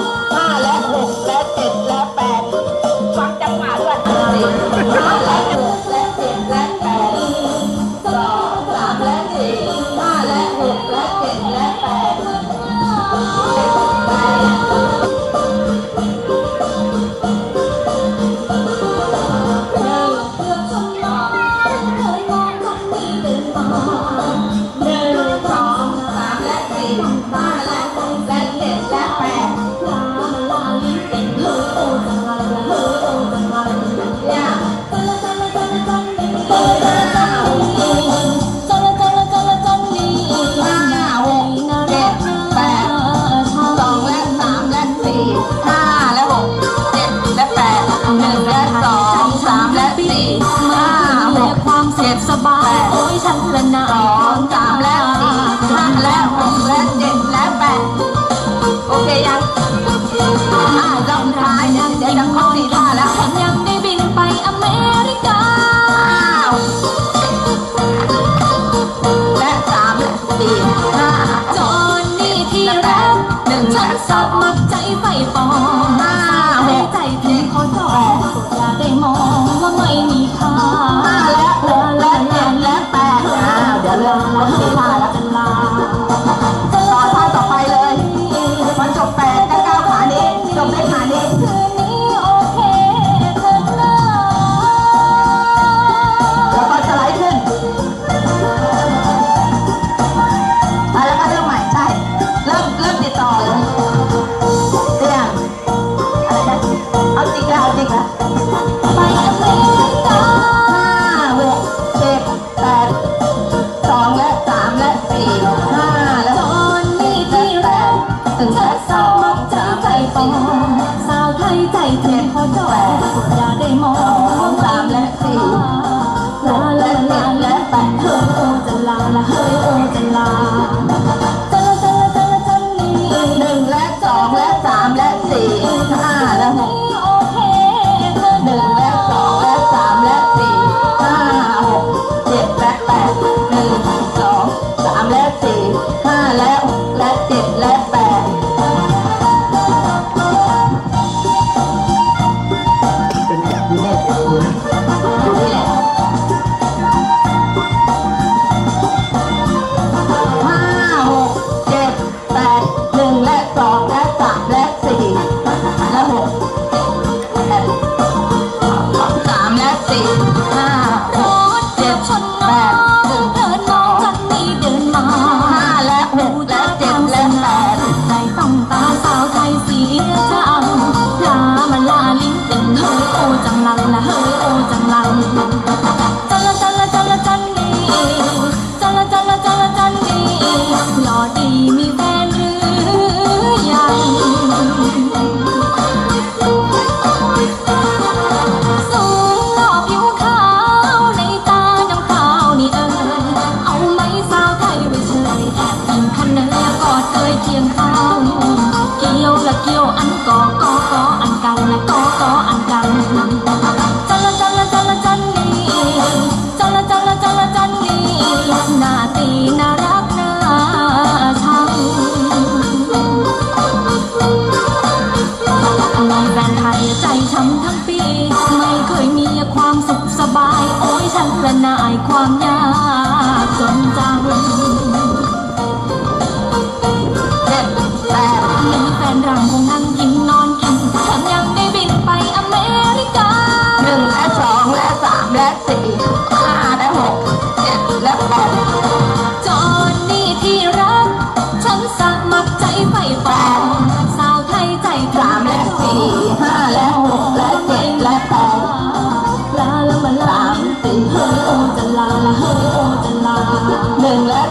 4 5 และ 6 และ 7 และ บสบาย โอ้ยฉันละนาว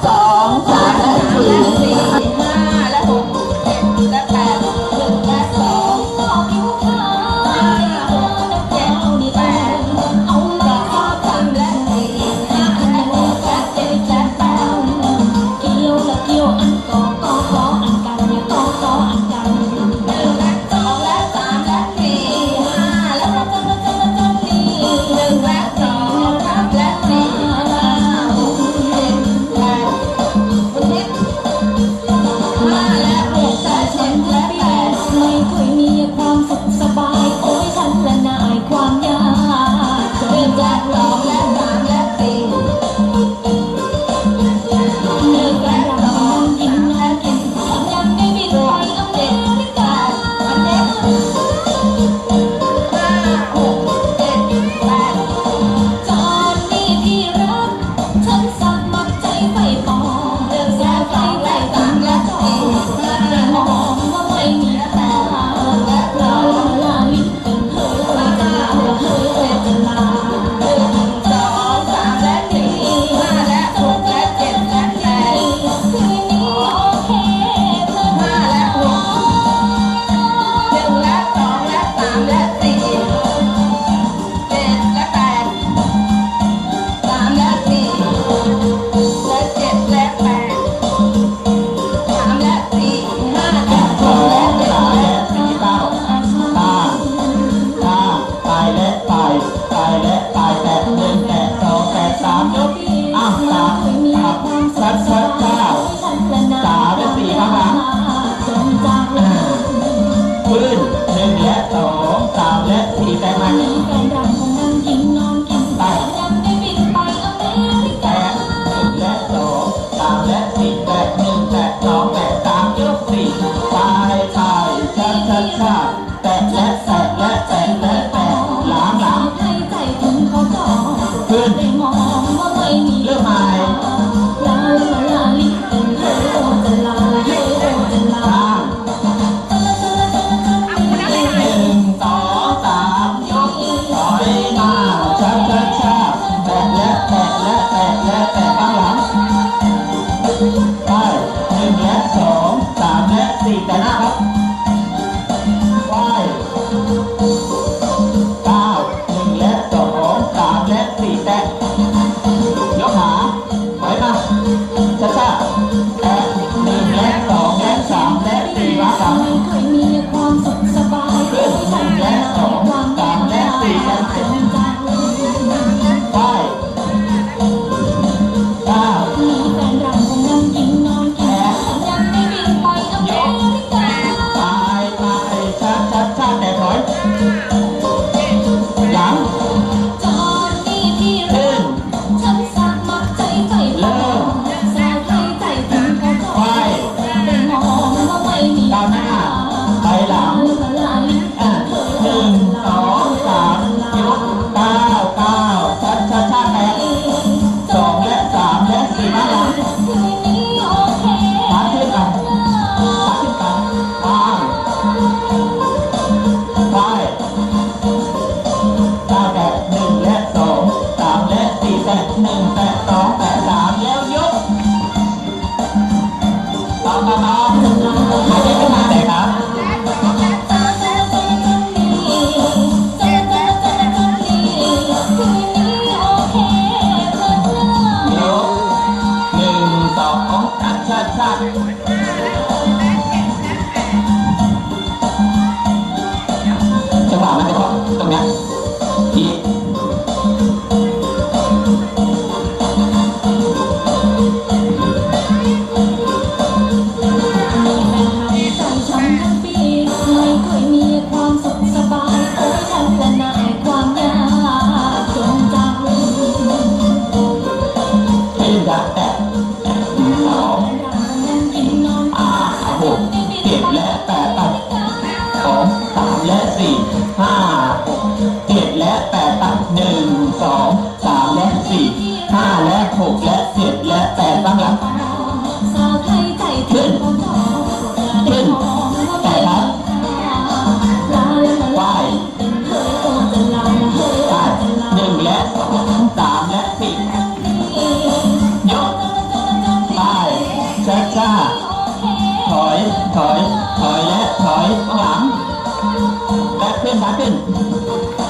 ห Batin.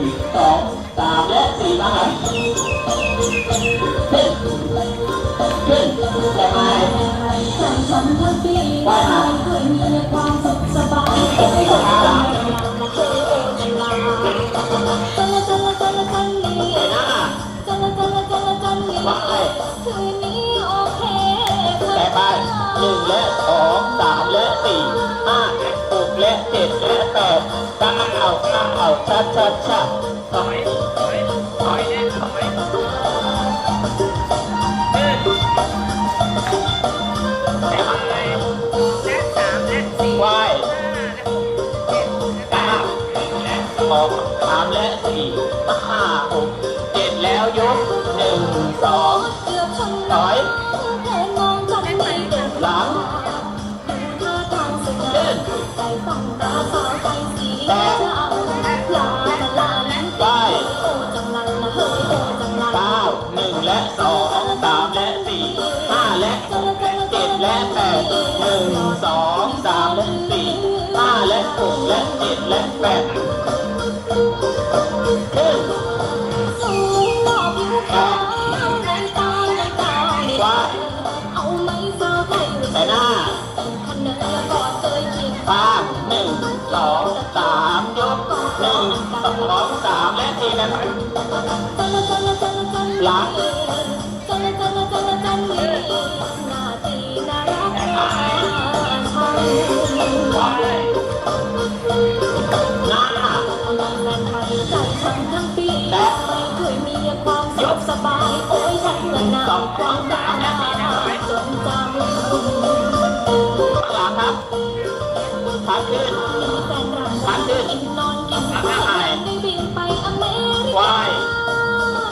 งสองสามและสี่บ้าครับขึ้นขึ้นแต่ไม่งสรรค์ทั้งปีไปมาเคยมีความสุขสบายตรงนี้ก็มาละหนึ่งและสองสามและสี่ห้าหกและเจ็ดและแปด เอาเอาเอาชาชาดชัอยถอยถอยเล่นถอยเนแต่ทไงและสามและสี่ไหวห้าหกเจ็ดและแปเก้าสามและสี่ห้าหกเจ็ดแล้วยกหนึ่งสอง เกืถอย และแปดเฮ้ยสูงต่อผิวขาวแรงตงตาว่าเอาไาไแต่หน้แน่นเคยคิดฟ้าหนึ่งนาทีนั้นหลัหลั Why?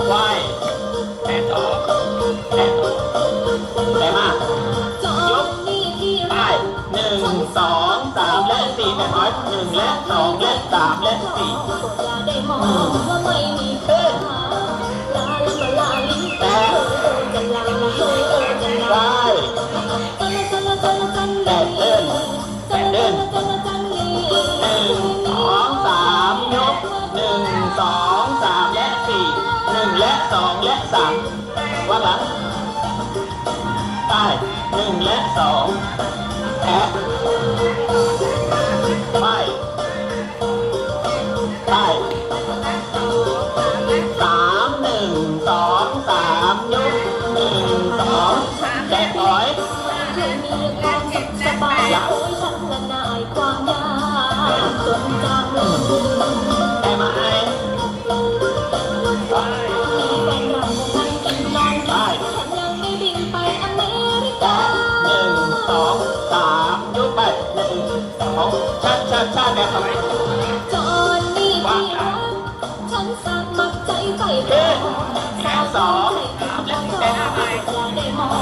Why? That's all. That's all. That's all. ดหนึ่งและสองและสามและสี่สองและสามว่าหลังใต้หนึ่งและสองแอ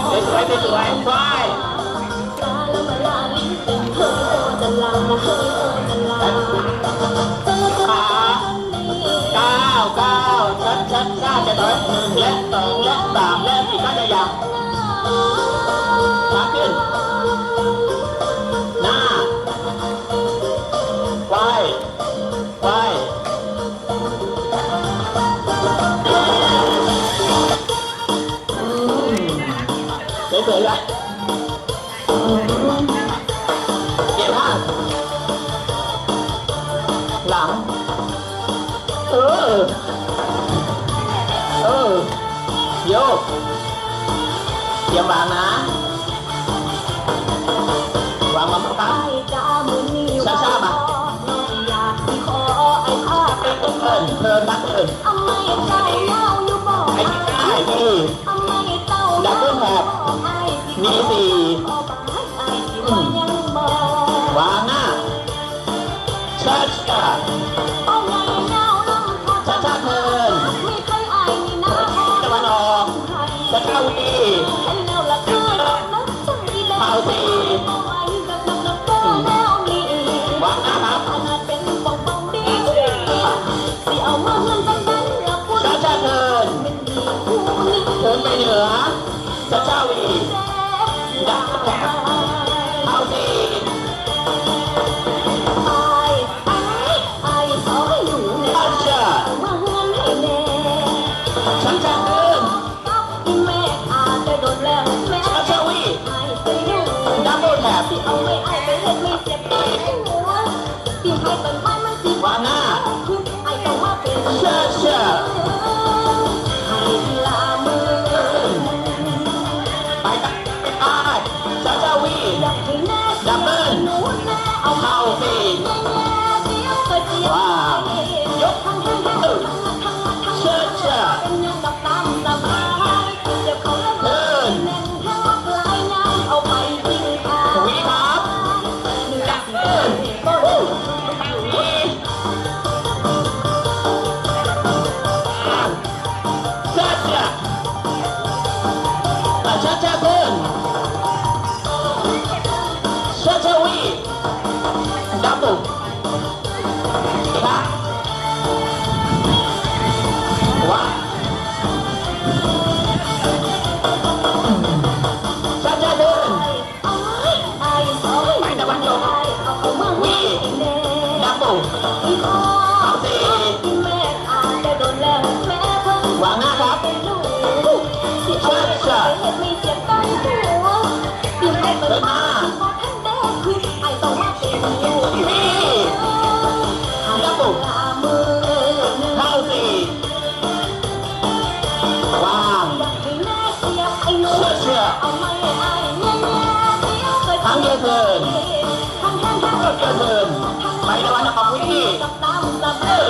快快快快！Một.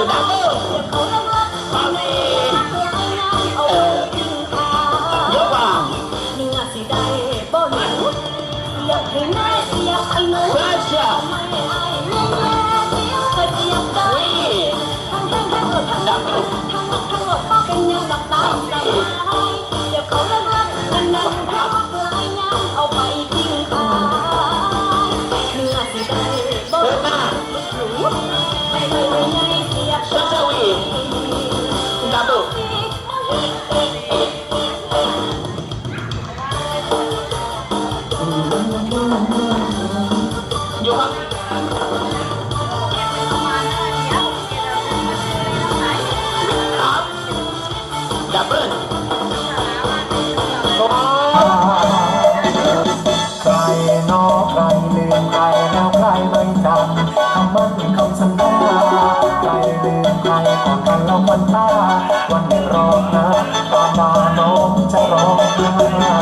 ভালো ভালো ভালো าน